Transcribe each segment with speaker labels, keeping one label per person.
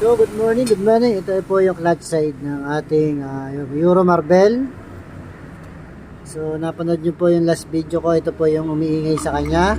Speaker 1: So, good morning, good morning. Ito po yung clutch side ng ating yung Euro Marble. So, napanood nyo po yung last video ko. Ito po yung umiingay sa kanya.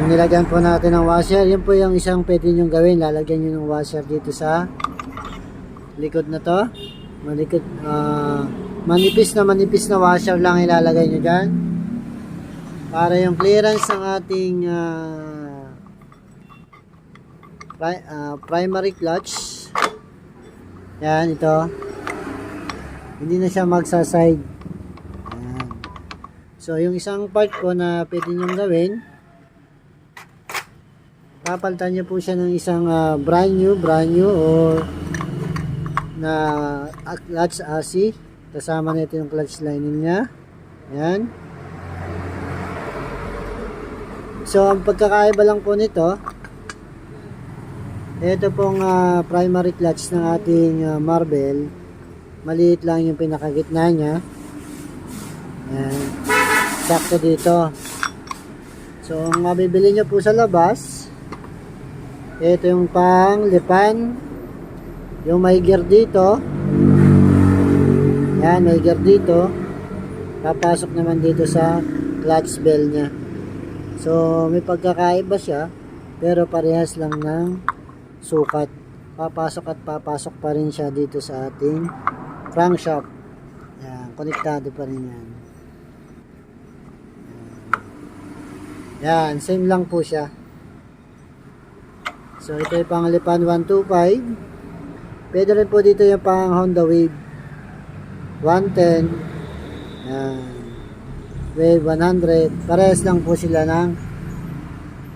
Speaker 1: Yung nilagyan po natin ng washer. Yun po yung isang pwede nyo gawin. Lalagyan nyo ng washer dito sa likod na to. Malikod, ah, manipis na manipis na washer lang ilalagay nyo dyan. Para yung clearance ng ating ah, pri- ah, primary clutch. Yan ito. Hindi na siya magsaside. Yan. so yung isang part ko na pwede nyong gawin papalitan nyo po siya ng isang ah, brand new brand new or na ah, clutch AC kasama nito yung clutch lining niya. Yan. So ang pagkakaiba lang po nito ito pong ah, primary clutch ng ating ah, marble. Maliit lang yung pinakagitna niya. Yan. Sakto dito. So, ang mabibili nyo po sa labas, ito yung pang lipan. Yung may gear dito. Yan, may gear dito. Papasok naman dito sa clutch bell niya. So, may pagkakaiba siya. Pero parehas lang ng sukat. Papasok at papasok pa rin siya dito sa ating crankshaft. Yan, konektado pa rin yan. Yan, same lang po siya. So, ito yung pangalipan 125. Pwede rin po dito yung pang Honda Wave 110. Yan. Wave 100. Parehas lang po sila ng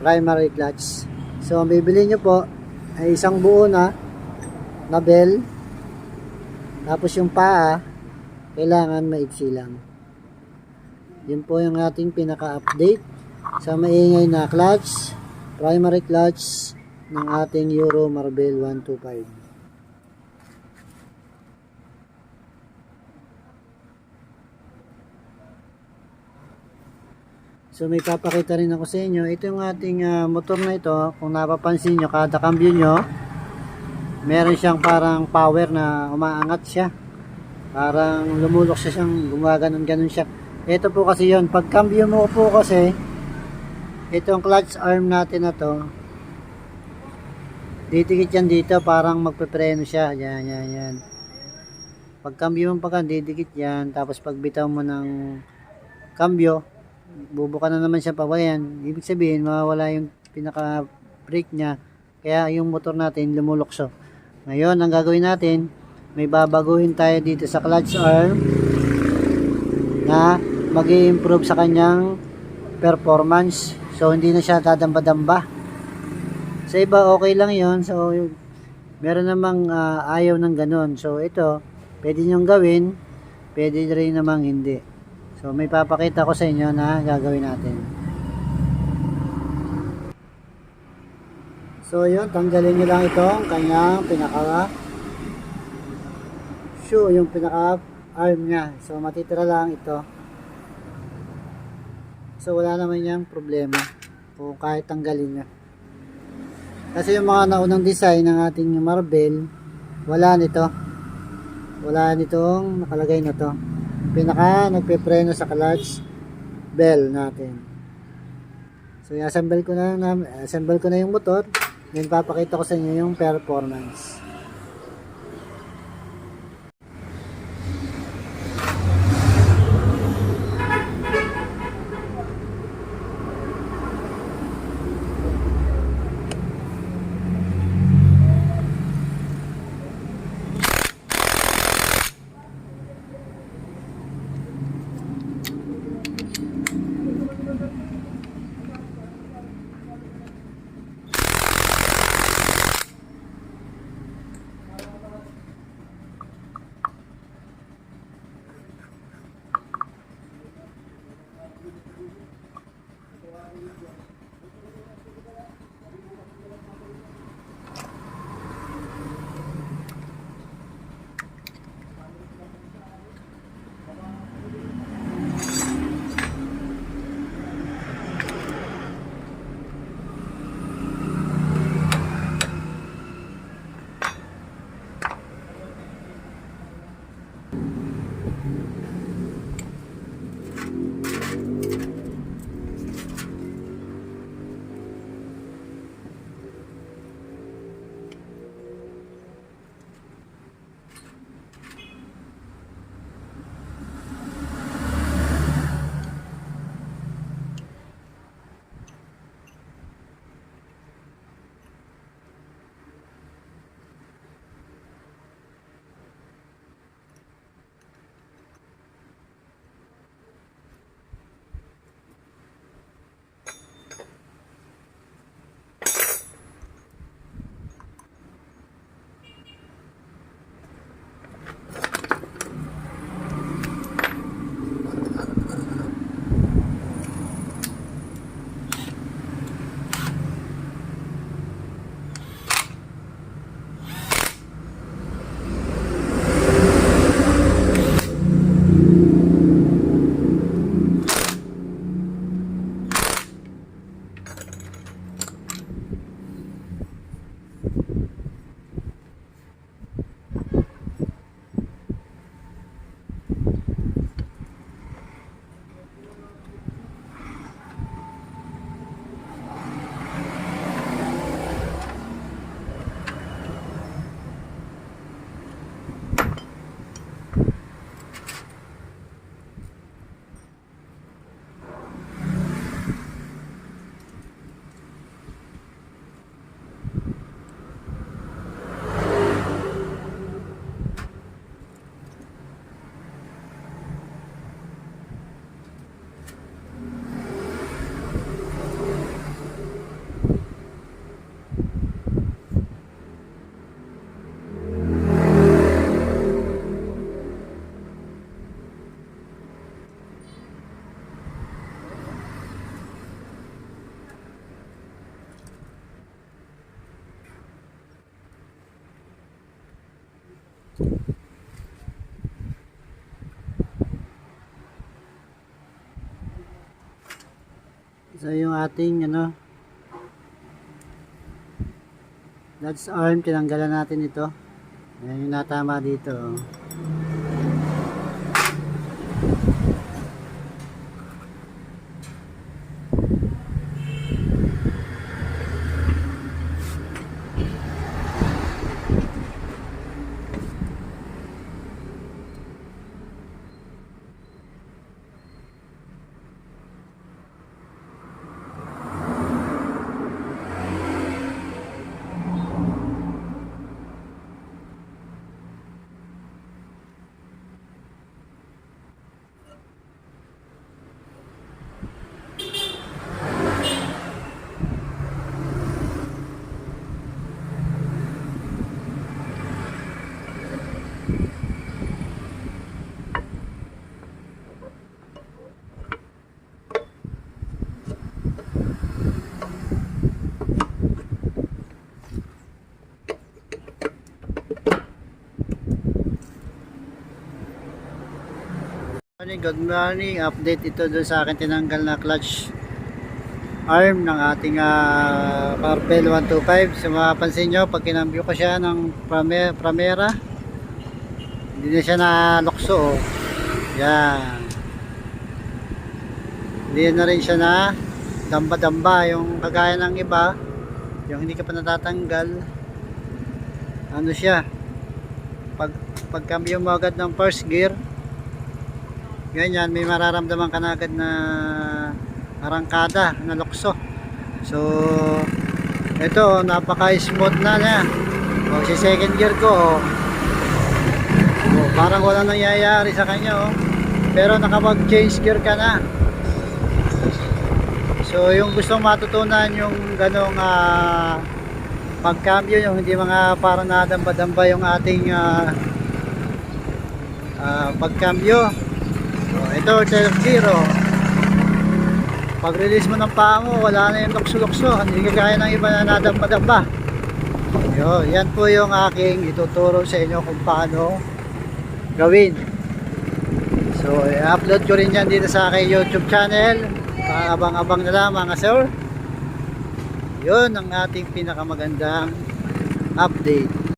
Speaker 1: primary clutch. So, ang bibili nyo po, ay isang buo na na bell. Tapos yung paa kailangan maiksi lang. Yun po yung ating pinaka-update sa maingay na clutch primary clutch ng ating Euro Marble 125 So may papakita rin ako sa inyo. Ito yung ating ah, motor na ito. Kung napapansin nyo, kada cambio nyo, meron siyang parang power na umaangat siya. Parang lumulok siya siyang gumaganon ganon siya. Ito po kasi yon Pag cambio mo po kasi, itong clutch arm natin na to, didikit yan dito, parang magpepreno siya. Yan, yan, yan. Pag cambio mo pa ka, didikit yan. Tapos pag bitaw mo ng cambio, bubuka na naman siya pabayan. Ibig sabihin, mawawala yung pinaka brake niya. Kaya yung motor natin lumulokso. Ngayon, ang gagawin natin, may babaguhin tayo dito sa clutch arm na mag improve sa kanyang performance. So, hindi na siya dadamba-damba. Sa iba, okay lang yon So, meron namang ah, ayaw ng ganun. So, ito, pwede nyong gawin, pwede rin namang hindi. So may papakita ko sa inyo na gagawin natin. So yun, tanggalin nyo lang itong kanyang pinaka shoe, yung pinaka arm niya. So matitira lang ito. So wala naman yung problema kung kahit tanggalin nyo. Kasi yung mga naunang design ng ating marble, wala nito. Wala nitong nakalagay na to pinaka nagpepreno sa clutch bell natin. So, i-assemble ko na, na assemble ko na yung motor. Then, papakita ko sa inyo yung performance. So yung ating ano That's arm, tinanggalan natin ito. Ayan yung natama dito. oh. Good morning. Update ito doon sa akin tinanggal na clutch arm ng ating uh, Carpel 125. So mapapansin nyo, pag kinambyo ko siya ng Prame- Primera, hindi na siya nalokso. Oh. Yan. Hindi na rin siya na damba-damba. Yung kagaya ng iba, yung hindi ka pa natatanggal, ano siya, pag pagkambyo mo agad ng first gear, ganyan may mararamdaman ka na agad na arangkada na lukso so ito napaka smooth na niya o si second gear ko. Oh, parang wala nangyayari sa kanya oh. pero nakapag change gear ka na so yung gustong matutunan yung ganong ah, pagkambyo yung hindi mga parang nadamba-damba yung ating ah, ah, pagkambyo ito, gear, oh. Pag release mo ng paa wala na yung lukso-lukso. Hindi kagaya ng iba na nadamba-damba. Yan po yung aking ituturo sa inyo kung paano gawin. So, i-upload ko rin yan dito sa aking YouTube channel. Abang-abang na lang mga sir. Yun ang ating pinakamagandang update.